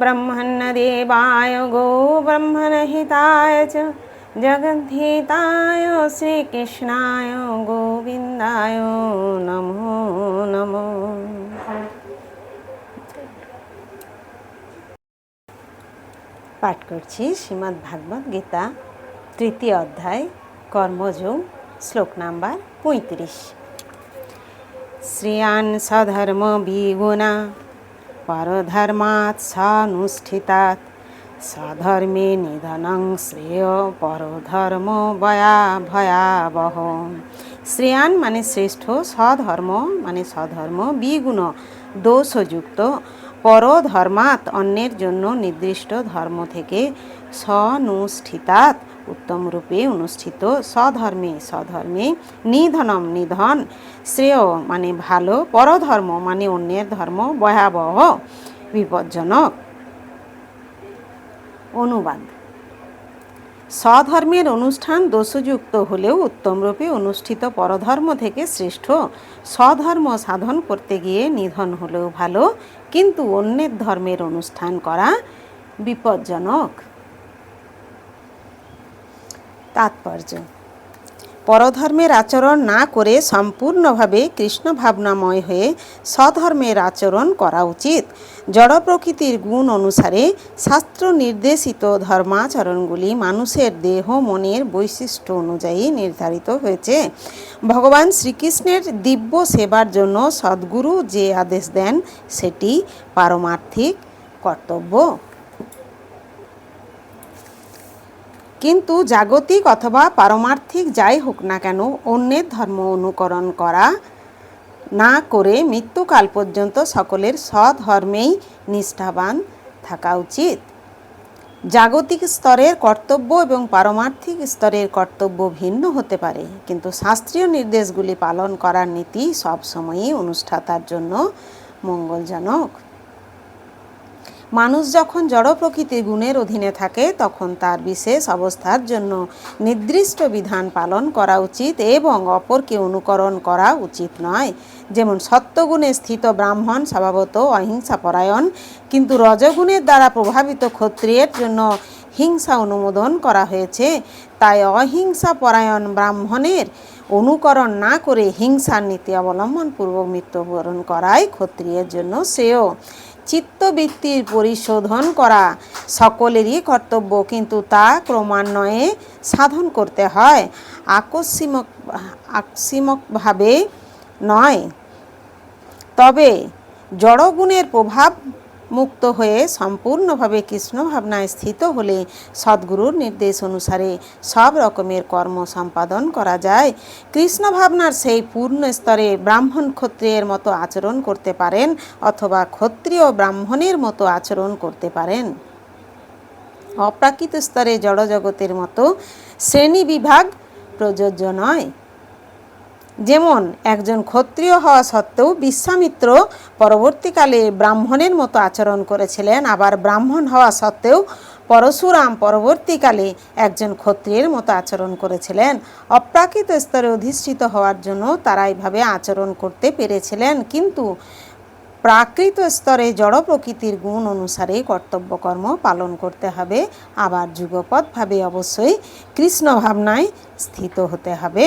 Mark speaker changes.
Speaker 1: ব্রহ্মণ্যদেবায় গো ব্রহ্মণহিতায় চ জগদ্ধিতায় শ্রীকৃষ্ণায় গোবিন্দায় নমো নমো পাঠ করছি শ্রীমদ্ ভাগবত গীতা তৃতীয় অধ্যায় কর্মযোগ শ্লোক নাম্বার পঁয়ত্রিশ শ্রিয়ান সধর্ম বিগুণা পরধর্মাৎ সানুষ্ঠিতাৎ। স্বধর্মে নিধনং শ্রেয় পরধর্ম বয়া ভয়াবহ। শ্রেয়ান মানে শ্রেষ্ঠ স্বধর্ম মানে স্বধর্ম বিগুণ, দোষযুক্ত। পরধর্মাৎ অন্যের জন্য নির্দিষ্ট ধর্ম থেকে স্বনুষ্ঠিতাৎ উত্তম রূপে অনুষ্ঠিত স্বধর্মে স্বধর্মে নিধনম নিধন শ্রেয় মানে ভালো, পরধর্ম মানে অন্যের ধর্ম, ভয়াবহ, বিপজ্জনক। অনুবাদ। স্বধর্মের অনুষ্ঠান দোষযুক্ত হলেও উত্তমরূপে অনুষ্ঠিত পরধর্ম থেকে শ্রেষ্ঠ। স্বধর্ম সাধন করতে গিয়ে নিধন হলেও ভালো, কিন্তু অন্যের ধর্মের অনুষ্ঠান করা বিপজ্জনক। তাৎপর্য। পরধর্মের আচরণ না করে সম্পূর্ণভাবে কৃষ্ণ ভাবনাময় হয়ে স্বধর্মের আচরণ করা উচিত। জড় প্রকৃতির গুণ অনুসারে শাস্ত্র নির্দেশিত ধর্মাচরণগুলি মানুষের দেহ, মনের বৈশিষ্ট্য অনুযায়ী নির্ধারিত হয়েছে। ভগবান শ্রীকৃষ্ণের দিব্য সেবার জন্য সদ্গুরু যে আদেশ দেন, সেটি পারমার্থিক কর্তব্য। কিন্তু জাগতিক অথবা পারমার্থিক যাই হোক না কেন, অন্যের ধর্ম অনুকরণ করা না করে মৃত্যুকাল পর্যন্ত সকলের স্বধর্মেই নিষ্ঠাবান থাকা উচিত। জাগতিক স্তরের কর্তব্য এবং পারমার্থিক স্তরের কর্তব্য ভিন্ন হতে পারে, কিন্তু শাস্ত্রীয় নির্দেশগুলি পালন করার নীতি সবসময়ই অনুষ্ঠাতার জন্য মঙ্গলজনক। মানুষ যখন জড় প্রকৃতির গুণের অধীনে থাকে, তখন তার বিশেষ অবস্থার জন্য নির্দিষ্ট বিধান পালন করা উচিত এবং অপরকে অনুকরণ করা উচিত নয়। যেমন সত্যগুণে স্থিত ব্রাহ্মণ স্বভাবত অহিংসা পরায়ণ কিন্তু রজগুণের দ্বারা প্রভাবিত ক্ষত্রিয়ের জন্য হিংসা অনুমোদন করা হয়েছে। তাই অহিংসা পরায়ণ ব্রাহ্মণের অনুকরণ না করে হিংসার নীতি অবলম্বন পূর্বক মৃত্যুবরণ করাই ক্ষত্রিয়ের জন্য শ্রেয়। চিত্তবৃত্তির পরিশোধন করা সকলেরই কর্তব্য, কিন্তু তা ক্রমান্বয়ে সাধন করতে হয়। আকস্মিক, আকস্মিকভাবে নয়। তবে জড়গুণের প্রভাব মুক্ত হয়ে সম্পূর্ণভাবে কৃষ্ণ ভাবনায় স্থিত হলে সদ্গুরুর নির্দেশ অনুসারে সব রকমের কর্ম সম্পাদন করা যায়। কৃষ্ণ ভাবনার সেই পূর্ণ স্তরে ব্রাহ্মণ ক্ষত্রিয়ের মতো আচরণ করতে পারেন অথবা ক্ষত্রিয় ব্রাহ্মণের মতো আচরণ করতে পারেন। অপ্রাকৃত স্তরে জড়জগতের মতো শ্রেণি বিভাগ প্রযোজ্য নয়। যেমন একজন ক্ষত্রিয় হওয়া সত্ত্বেও বিশ্বামিত্র পরবর্তীকালে ব্রাহ্মণের মতো আচরণ করেছিলেন। আবার ব্রাহ্মণ হওয়া সত্ত্বেও পরশুরাম পরবর্তীকালে একজন ক্ষত্রিয়ের মতো আচরণ করেছিলেন। অপ্রাকৃত স্তরে অধিষ্ঠিত হওয়ার জন্য তারা এইভাবে আচরণ করতে পেরেছিলেন। কিন্তু প্রাকৃত স্তরে জড় প্রকৃতির গুণ অনুসারে কর্তব্যকর্ম পালন করতে হবে। আবার যুগপৎভাবে অবশ্যই কৃষ্ণ ভাবনায় স্থিত হতে হবে।